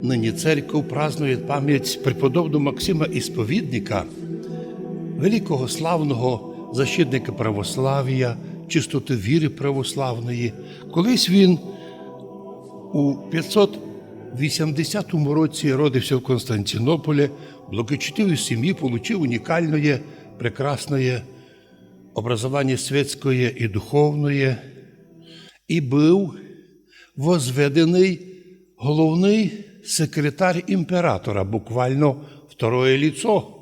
Нині церков празднує пам'ять преподобного Максима Ісповідника, великого славного защитника православ'я, чистоти віри православної. Колись він у 580 році родився в Константинополі, благочестивій сім'ї, отримав унікальне, прекрасне образование світське і духовне, і був возведений головний секретар імператора, буквально второе лицо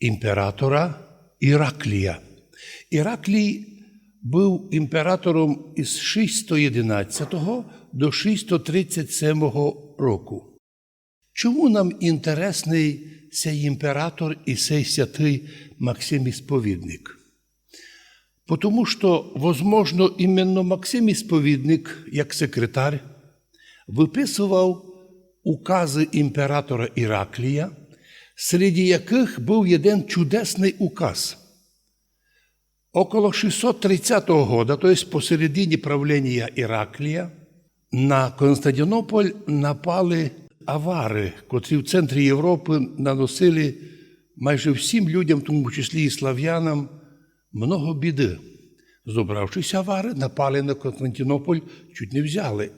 імператора Іраклія. Іраклій був імператором із 611 до 637 року. Чому нам інтересний цей імператор і цей святий Максим Ісповідник? Потому що, возможно, іменно Максим Ісповідник, як секретар, виписував укази імператора Іраклія, серед яких був один чудесний указ. Около 630 года, то есть посередині правління Іраклія, на Константинополь напали авари, котрі в центрі Європи наносили майже всім людям, в тому числі і слав'янам, много біди. Зобравшись авари, напали на Константинополь, чуть не взяли.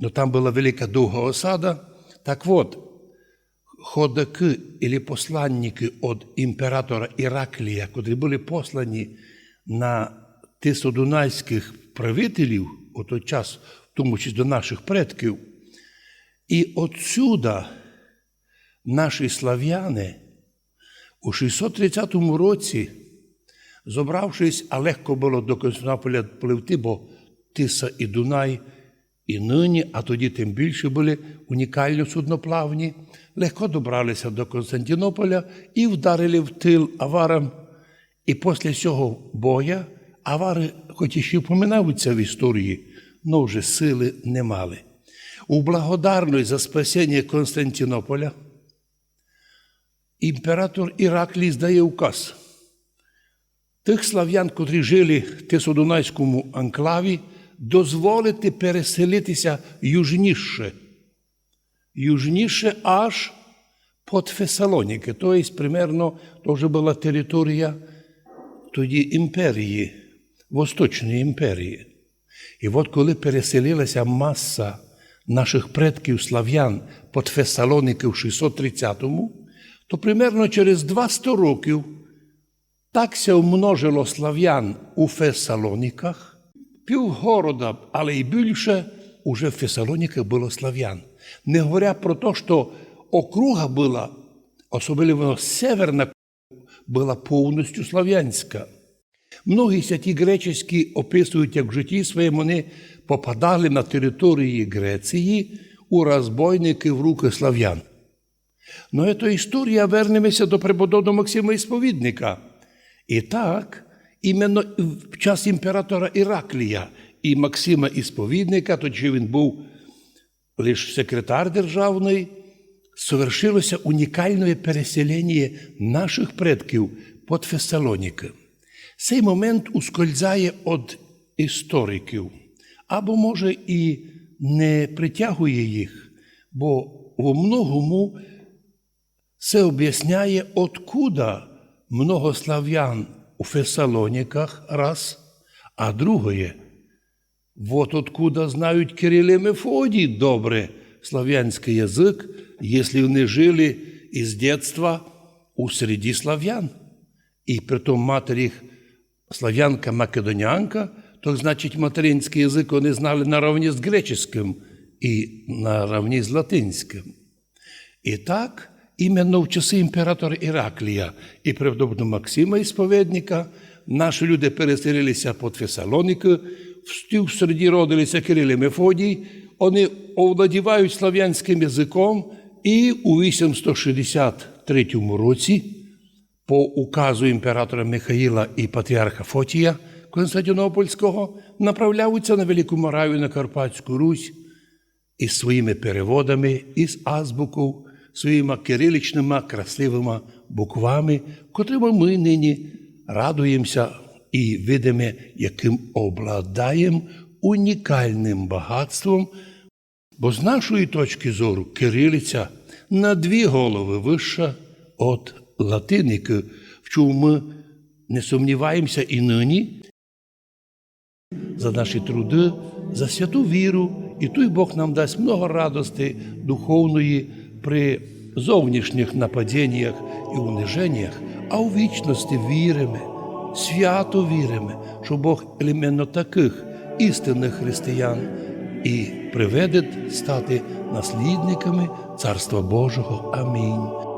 Но там була велика довга осада. Так от, ходаки или посланники від імператора Іраклія, котрі були послані на тисодунайських правителів у той час, в тому числі до наших предків, і отсюда наші слав'яни у 630 році, зобравшись, а легко було до Константинополя пливти, бо Тиса і Дунай і нині, а тоді тим більше були унікально судноплавні, легко добралися до Константинополя і вдарили в тил аварам. І після цього боя авари, хоч і ще впоминаються в історії, але вже сили не мали. У благодарність за спасіння Константинополя імператор Іраклій здає указ. Тих слав'ян, котрі жили в Тисодунайському анклаві, дозволити переселитися южніше. Южніше аж під Фесалоніки, тобто, примерно, вже була територія тоді імперії, Восточної імперії. І от коли переселилася маса наших предків слав'ян під Фесалоники в 630-му, то примерно через 200 років так ся умножило слав'ян у Фесалоніках, півгорода, але й більше уже в Фесалоніках було слав'ян. Не говоря про те, що округа була, особливо северна, була повністю слав'янська. Многі святі греческі описують, як в житті своєму вони попадали на території Греції у розбойники в руки слав'ян. Ну, це історія вернемося до преподобного Максима Ісповідника. І так, іменно в час імператора Іраклія і Максима Ісповідника, тоді він був лише секретар державний, совершилося унікальне переселення наших предків під Фесалоніки. Цей момент ускользає від істориків, або, може, і не притягує їх, бо в многому це об'ясняє, откуда много слав'ян у Фесалоніках раз, а другое, вот откуда знають Кирил і Мефодій добре слав'янський язик, якщо вони жили із дитинства у середі слав'ян. І притом матір їх слав'янка-македонянка, то значить материнський язик вони знали наравні з греческим і наравні з латинським. І так, іменно в часи імператора Іраклія і преподобного Максима Ісповідника наші люди переселилися під Фесалоніки, в середі родилися Кирил і Мефодій, вони овладівають слав'янським язиком, і у 863 році по указу імператора Михаїла і патріарха Фотія Константинопольського направляються на Велику Моравію на Карпатську Русь із своїми переводами, із азбуку, своїми кириличними красивими буквами, котрими ми нині радуємося і видимо, яким обладаємо унікальним багатством. Бо з нашої точки зору кирилиця на дві голови вища від латиники, в чому ми не сумніваємося і нині. За наші труди, за святу віру, і той Бог нам дасть много радости духовної при зовнішніх нападіннях і униженнях, а у вічності віримо, свято віримо, що Бог іменно таких істинних християн і приведе стати наслідниками Царства Божого. Амінь.